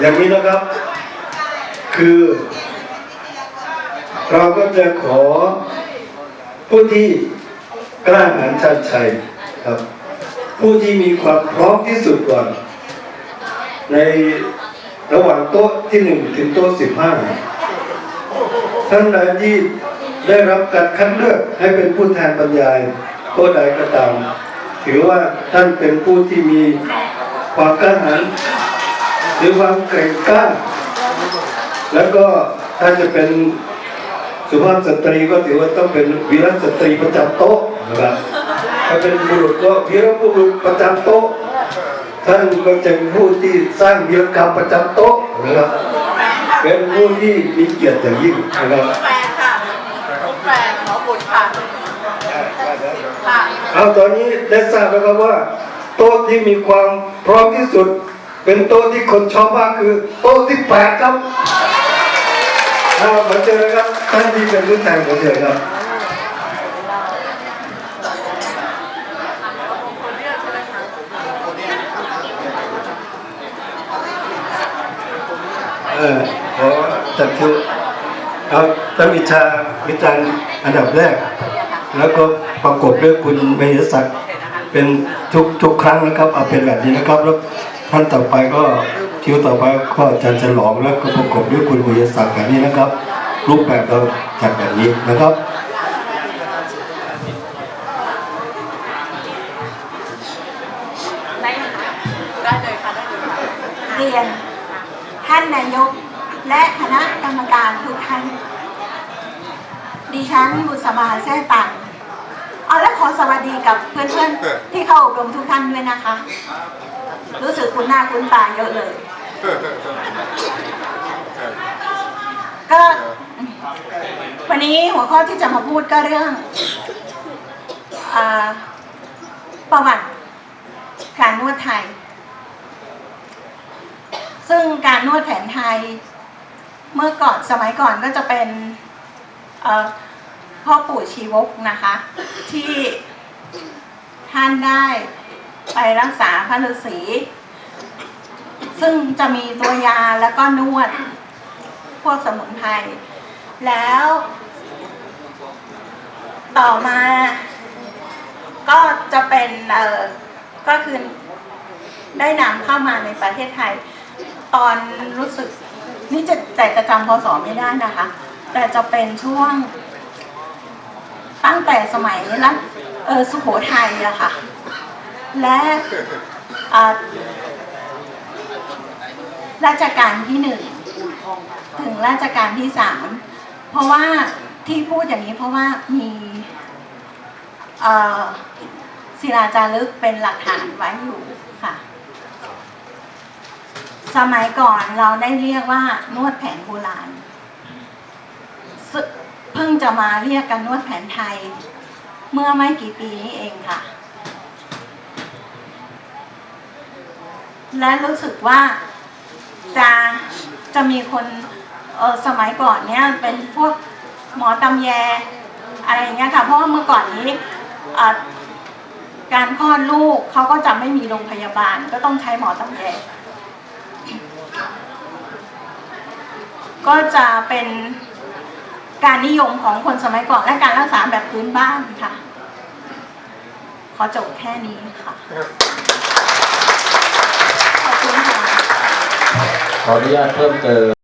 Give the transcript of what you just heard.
อย่างนี้นะครับ คือ เราก็จะขอผู้ที่กล้าหาญชันชัยครับ ผู้ที่มีความพร้อมที่สุดก่อน ในระหว่างโต๊ะที่หนึ่งถึงโต๊ะสิบห้าท่านใดที่ได้รับการคัดเลือกให้เป็นผู้แทนบรรยายโต๊ะใดก็ตาม ถือว่าท่านเป็นผู้ที่มีความกล้าหาญหรือความเกรงกล้า แล้วก็ถ้าจะเป็นสุภาพสตรีก็ถือว่าต้องเป็นวีรสตรีประจำโต๊ะนะครับถ้าเป็นบุรุษก็วีรบุรุษประจำโต๊ะท่านก็จะเป็นผู้ที่สร้างวีรกรรมประจำโต๊ะนะครับเป็นผู้ที่มีเกียรติอย่างยิ่งนะครับ แปลค่ะแปลหมอบุตรค่ะ ค่ะ เอาตอนนี้ได้ทราบแล้วครับว่า โต๊ะที่มีความพร้อมที่สุด เป็นโต๊ะที่คนชอบมากคือ โต๊ะที่แปดครับเอาขอเจอนะครับท่านที่เป็นผู้แทนขอเชิญครับเออขอจัดคือเอาท่านวิชาวิจารณ์อันดับแรก แล้วก็ประกบด้วยคุณเมยศักดิ์เป็นทุกทุกครั้งนะครับเอาเป็นแบบนี้นะครับแล้วท่านต่อไปก็คิวต่อไปก็อาจารย์ฉลองแล้วก็ประกบด้วยคุณเมยศักดิ์แบบนี้นะครับ รูปแบบเราจัดแบบนี้นะครับได้เลยค่ะได้เลยค่ะเรียนท่านนายกและคณะกรรมการทุกท่านดิฉันบุษบาแซ่ตัน เอาและขอสวัสดีกับเพื่อนๆที่เข้าอบรมทุกท่านด้วยนะคะ รู้สึกคุ้นหน้าคุ้นตาเยอะเลย ก็วันนี้หัวข้อที่จะมาพูดก็เรื่องอาประวัติการนวดไทย ซึ่งการนวดแผนไทยเมื่อก่อนสมัยก่อนก็จะเป็นเอ่อ พ่อปู่ชีวกนะคะ ที่ท่านได้ไปรักษาพระฤาษีซึ่งจะมีตัวยาแล้วก็นวด พวกสมุนไพรแล้ว ต่อมา ก็จะเป็นเออก็คือได้นำเข้ามาในประเทศไทย ตอนรู้สึก นี่จะแต่จะจำพศไม่ได้นะคะ แต่จะเป็นช่วง ตั้งแต่สมัยรัชเออสุโขทัยอะค่ะ และอ่าราชการที่หนึ่งถึงราชการที่สามเพราะว่าที่พูดอย่างนี้เพราะว่ามีศิลาจารึกเป็นหลักฐานไว้อยู่ค่ะ สมัยก่อนเราได้เรียกว่านวดแผนโบราณ เพิ่งจะมาเรียกกันนวดแผนไทย เมื่อไม่กี่ปีนี้เองค่ะ และรู้สึกว่าจะจะมีคนเออสมัยก่อนเนี้ยเป็นพวกหมอตำแยอะไรอย่างเงี้ยค่ะ เพราะว่าเมื่อก่อนนี้การคลอดลูกเขาก็จะไม่มีโรงพยาบาล ก็ต้องใช้หมอตำแยก็จะเป็น การนิยมของคนสมัยก่อนและการรักษาแบบพื้นบ้านค่ะ ขอจบแค่นี้ค่ะ ขอบคุณค่ะ ขออนุญาตเพิ่มเติม